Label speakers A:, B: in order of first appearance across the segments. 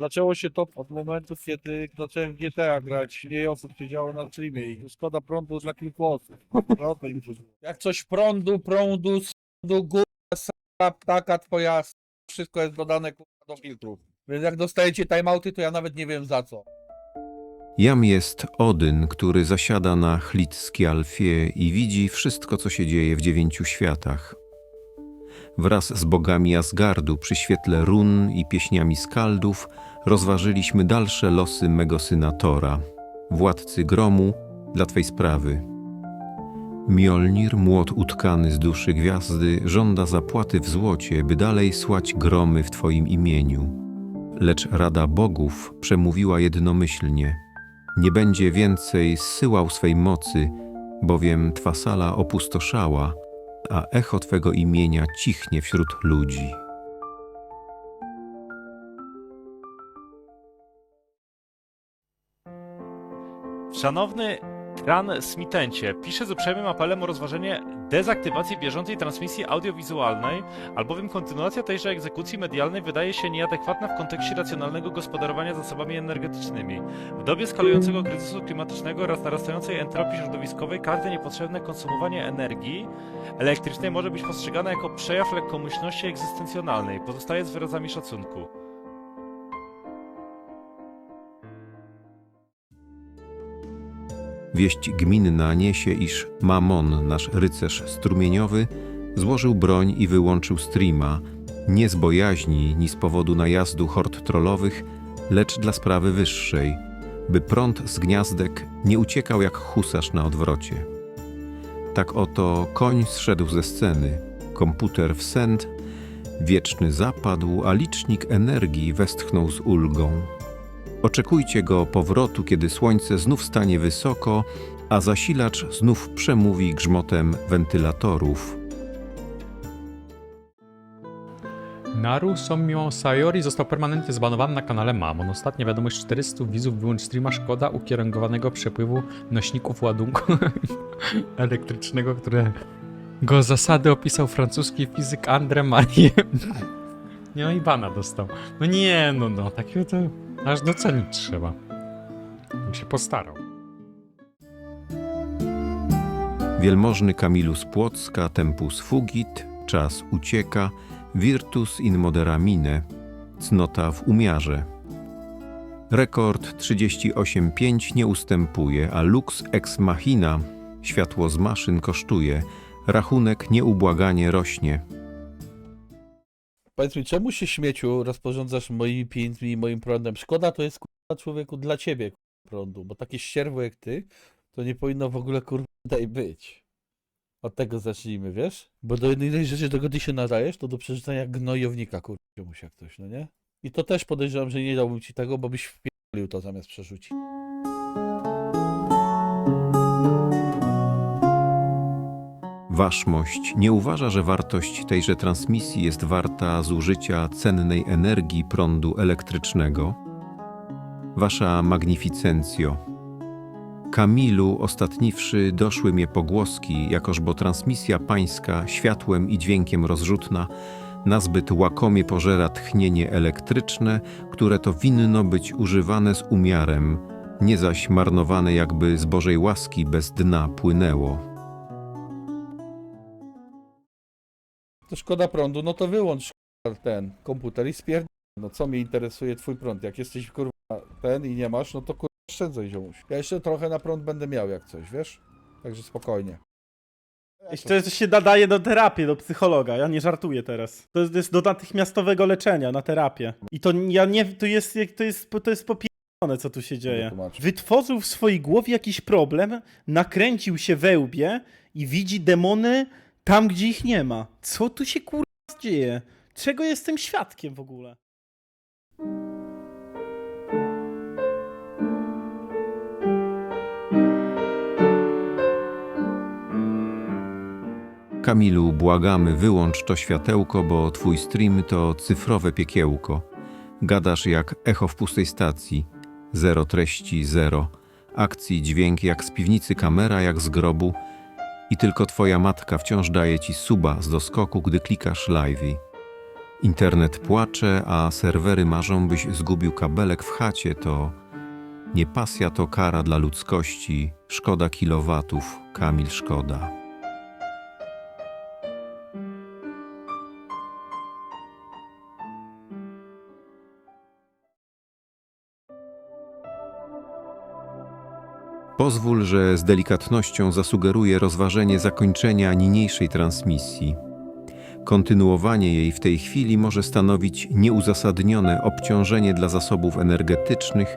A: Zaczęło się to od momentu, kiedy zacząłem w GTA grać. Mniej osób siedziało na streamie i szkoda prądu dla kilku osób. No. Jak coś prądu, prądu, sądu, góra, sara, ptaka twoja, s- wszystko jest dodane kurwa, do filtrów. Więc jak dostajecie timeouty, to ja nawet nie wiem za co.
B: Jam jest Odyn, który zasiada na Hlitskialfie i widzi wszystko, co się dzieje w dziewięciu światach. Wraz z bogami Asgardu przy świetle run i pieśniami skaldów rozważyliśmy dalsze losy mego syna Tora, władcy gromu, dla Twej sprawy. Mjolnir, młot utkany z duszy gwiazdy, żąda zapłaty w złocie, by dalej słać gromy w Twoim imieniu. Lecz Rada Bogów przemówiła jednomyślnie – nie będzie więcej zsyłał swej mocy, bowiem Twa sala opustoszała, a echo Twego imienia cichnie wśród ludzi.
C: Szanowny Kran Smitencie, piszę z uprzejmym apelem o rozważenie dezaktywacji bieżącej transmisji audiowizualnej, albowiem kontynuacja tejże egzekucji medialnej wydaje się nieadekwatna w kontekście racjonalnego gospodarowania zasobami energetycznymi. W dobie skalującego kryzysu klimatycznego oraz narastającej entropii środowiskowej każde niepotrzebne konsumowanie energii elektrycznej może być postrzegane jako przejaw lekkomyślności egzystencjonalnej. Pozostaje z wyrazami szacunku.
B: Wieść gminna niesie, iż Mamon, nasz rycerz strumieniowy, złożył broń i wyłączył streama, nie z bojaźni, ni z powodu najazdu hord trollowych, lecz dla sprawy wyższej, by prąd z gniazdek nie uciekał jak husarz na odwrocie. Tak oto koń zszedł ze sceny, komputer w sęd, wieczny zapadł, a licznik energii westchnął z ulgą. Oczekujcie go powrotu, kiedy słońce znów stanie wysoko, a zasilacz znów przemówi grzmotem wentylatorów.
D: Naru Somio Sayori został permanentnie zbanowany na kanale Mamon. Ostatnia wiadomość 400 widzów wyłącz streama szkoda ukierunkowanego przepływu nośników ładunku elektrycznego, które go zasady opisał francuski fizyk André Marie. Nie, i bana dostał. No nie, no no, takiego to aż docenić trzeba. On się postarał.
B: Wielmożny Kamilu z Płocka, tempus fugit, czas ucieka, virtus in moderamine, cnota w umiarze. Rekord 38,5 nie ustępuje, a lux ex machina, światło z maszyn kosztuje, rachunek nieubłaganie rośnie.
A: Powiedz mi, czemu się śmieciu rozporządzasz moimi pieniędzmi i moim prądem? Szkoda to jest kurwa człowieku dla ciebie kurwa, prądu, bo takie ścierwo jak ty, to nie powinno w ogóle kurwa tutaj być. Od tego zacznijmy, wiesz? Bo do jednej rzeczy, do ty się nadajesz, to do przerzucania gnojownika kurwa czemuś jak ktoś, no nie? I to też podejrzewam, że nie dałbym ci tego, bo byś wpierdolił to zamiast przerzucić.
B: Waszmość nie uważa, że wartość tejże transmisji jest warta zużycia cennej energii prądu elektrycznego? Wasza magnificencjo. Kamilu, ostatniwszy, doszły mnie pogłoski, jakoż bo transmisja pańska, światłem i dźwiękiem rozrzutna, nazbyt łakomie pożera tchnienie elektryczne, które to winno być używane z umiarem, nie zaś marnowane jakby z Bożej łaski bez dna płynęło.
A: To szkoda prądu, no to wyłącz ten komputer i spierd... No co mnie interesuje twój prąd? Jak jesteś kurwa ten i nie masz, no to kurwa oszczędzaj ziomuś. Ja jeszcze trochę na prąd będę miał jak coś, wiesz? Także spokojnie.
E: Jest, się nadaje do terapii, do psychologa, ja nie żartuję teraz. To jest, to jest do natychmiastowego leczenia, na terapię. I to ja nie, to jest, to jest, to jest popierdolone, co tu się dzieje. Wytworzył w swojej głowie jakiś problem, nakręcił się we łbie i widzi demony tam, gdzie ich nie ma. Co tu się kurwa dzieje? Czego jestem świadkiem w ogóle?
B: Kamilu, błagamy, wyłącz to światełko, bo twój stream to cyfrowe piekiełko. Gadasz jak echo w pustej stacji. Zero treści, zero. Akcji, dźwięk jak z piwnicy, kamera jak z grobu. I tylko twoja matka wciąż daje ci suba z doskoku, gdy klikasz live'i. Internet płacze, a serwery marzą, byś zgubił kabelek w chacie, to nie pasja to kara dla ludzkości, szkoda kilowatów, Kamil Szkoda. Pozwól, że z delikatnością zasugeruję rozważenie zakończenia niniejszej transmisji. Kontynuowanie jej w tej chwili może stanowić nieuzasadnione obciążenie dla zasobów energetycznych,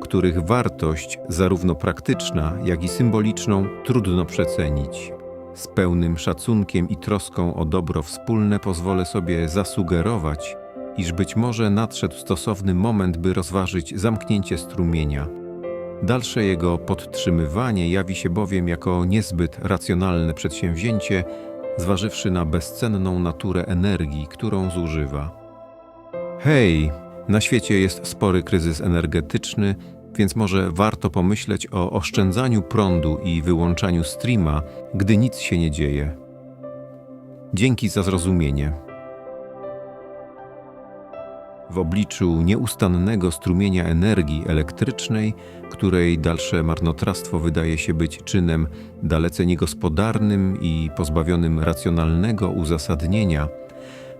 B: których wartość, zarówno praktyczna, jak i symboliczną, trudno przecenić. Z pełnym szacunkiem i troską o dobro wspólne pozwolę sobie zasugerować, iż być może nadszedł stosowny moment, by rozważyć zamknięcie strumienia. Dalsze jego podtrzymywanie jawi się bowiem jako niezbyt racjonalne przedsięwzięcie, zważywszy na bezcenną naturę energii, którą zużywa. Hej, na świecie jest spory kryzys energetyczny, więc może warto pomyśleć o oszczędzaniu prądu i wyłączaniu streama, gdy nic się nie dzieje. Dzięki za zrozumienie. W obliczu nieustannego strumienia energii elektrycznej, której dalsze marnotrawstwo wydaje się być czynem dalece niegospodarnym i pozbawionym racjonalnego uzasadnienia,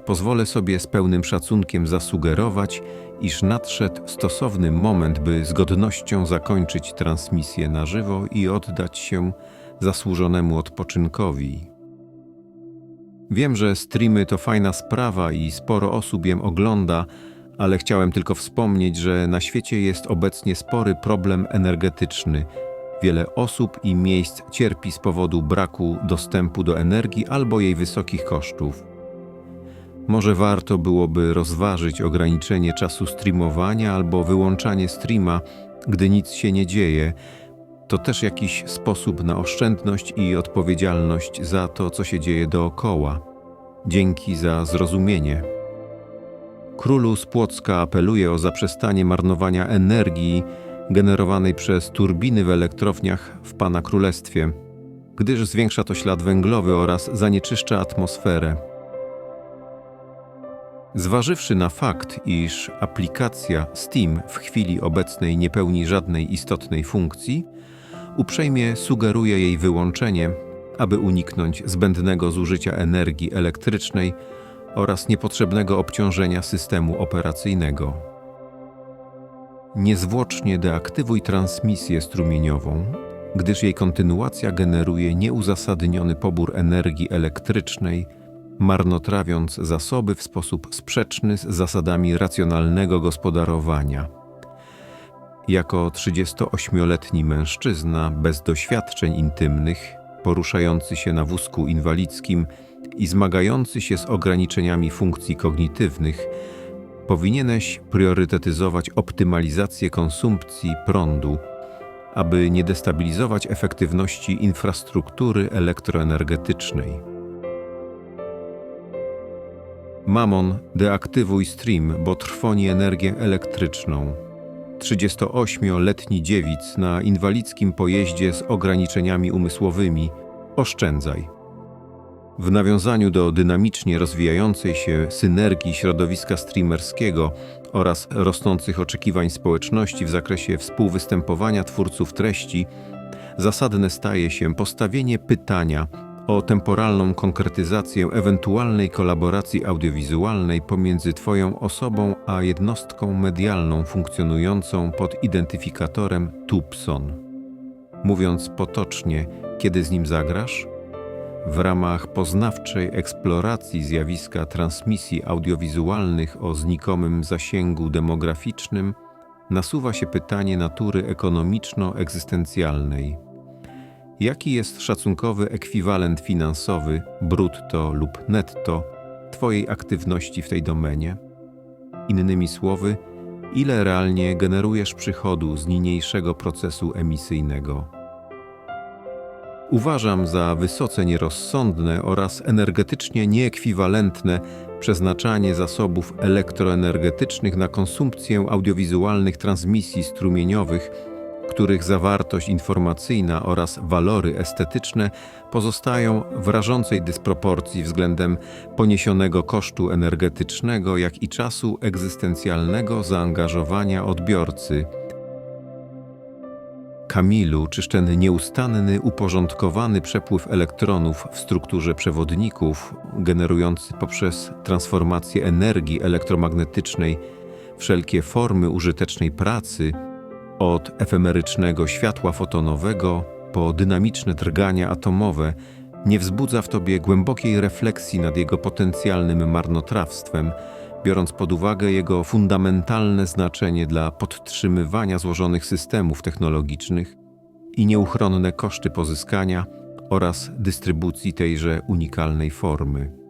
B: pozwolę sobie z pełnym szacunkiem zasugerować, iż nadszedł stosowny moment, by z godnością zakończyć transmisję na żywo i oddać się zasłużonemu odpoczynkowi. Wiem, że streamy to fajna sprawa i sporo osób jem ogląda, ale chciałem tylko wspomnieć, że na świecie jest obecnie spory problem energetyczny. Wiele osób i miejsc cierpi z powodu braku dostępu do energii albo jej wysokich kosztów. Może warto byłoby rozważyć ograniczenie czasu streamowania albo wyłączanie streama, gdy nic się nie dzieje. To też jakiś sposób na oszczędność i odpowiedzialność za to, co się dzieje dookoła. Dzięki za zrozumienie. Królu z Płocka apeluje o zaprzestanie marnowania energii generowanej przez turbiny w elektrowniach w Pana Królestwie, gdyż zwiększa to ślad węglowy oraz zanieczyszcza atmosferę. Zważywszy na fakt, iż aplikacja Steam w chwili obecnej nie pełni żadnej istotnej funkcji, uprzejmie sugeruję jej wyłączenie, aby uniknąć zbędnego zużycia energii elektrycznej oraz niepotrzebnego obciążenia systemu operacyjnego. Niezwłocznie deaktywuj transmisję strumieniową, gdyż jej kontynuacja generuje nieuzasadniony pobór energii elektrycznej, marnotrawiąc zasoby w sposób sprzeczny z zasadami racjonalnego gospodarowania. Jako 38-letni mężczyzna bez doświadczeń intymnych, poruszający się na wózku inwalidzkim i zmagający się z ograniczeniami funkcji kognitywnych, powinieneś priorytetyzować optymalizację konsumpcji prądu, aby nie destabilizować efektywności infrastruktury elektroenergetycznej. Mamon, deaktywuj stream, bo trwoni energię elektryczną. 38-letni dziewic na inwalidzkim pojeździe z ograniczeniami umysłowymi. Oszczędzaj. W nawiązaniu do dynamicznie rozwijającej się synergii środowiska streamerskiego oraz rosnących oczekiwań społeczności w zakresie współwystępowania twórców treści, zasadne staje się postawienie pytania o temporalną konkretyzację ewentualnej kolaboracji audiowizualnej pomiędzy Twoją osobą a jednostką medialną funkcjonującą pod identyfikatorem Tubson. Mówiąc potocznie, kiedy z nim zagrasz? W ramach poznawczej eksploracji zjawiska transmisji audiowizualnych o znikomym zasięgu demograficznym nasuwa się pytanie natury ekonomiczno-egzystencjalnej. Jaki jest szacunkowy ekwiwalent finansowy, brutto lub netto, Twojej aktywności w tej domenie? Innymi słowy, ile realnie generujesz przychodu z niniejszego procesu emisyjnego? Uważam za wysoce nierozsądne oraz energetycznie nieekwiwalentne przeznaczanie zasobów elektroenergetycznych na konsumpcję audiowizualnych transmisji strumieniowych, których zawartość informacyjna oraz walory estetyczne pozostają w rażącej dysproporcji względem poniesionego kosztu energetycznego, jak i czasu egzystencjalnego zaangażowania odbiorcy. Kamilu, czyż ten nieustanny, uporządkowany przepływ elektronów w strukturze przewodników, generujący poprzez transformację energii elektromagnetycznej wszelkie formy użytecznej pracy, od efemerycznego światła fotonowego po dynamiczne drgania atomowe, nie wzbudza w tobie głębokiej refleksji nad jego potencjalnym marnotrawstwem, biorąc pod uwagę jego fundamentalne znaczenie dla podtrzymywania złożonych systemów technologicznych i nieuchronne koszty pozyskania oraz dystrybucji tejże unikalnej formy.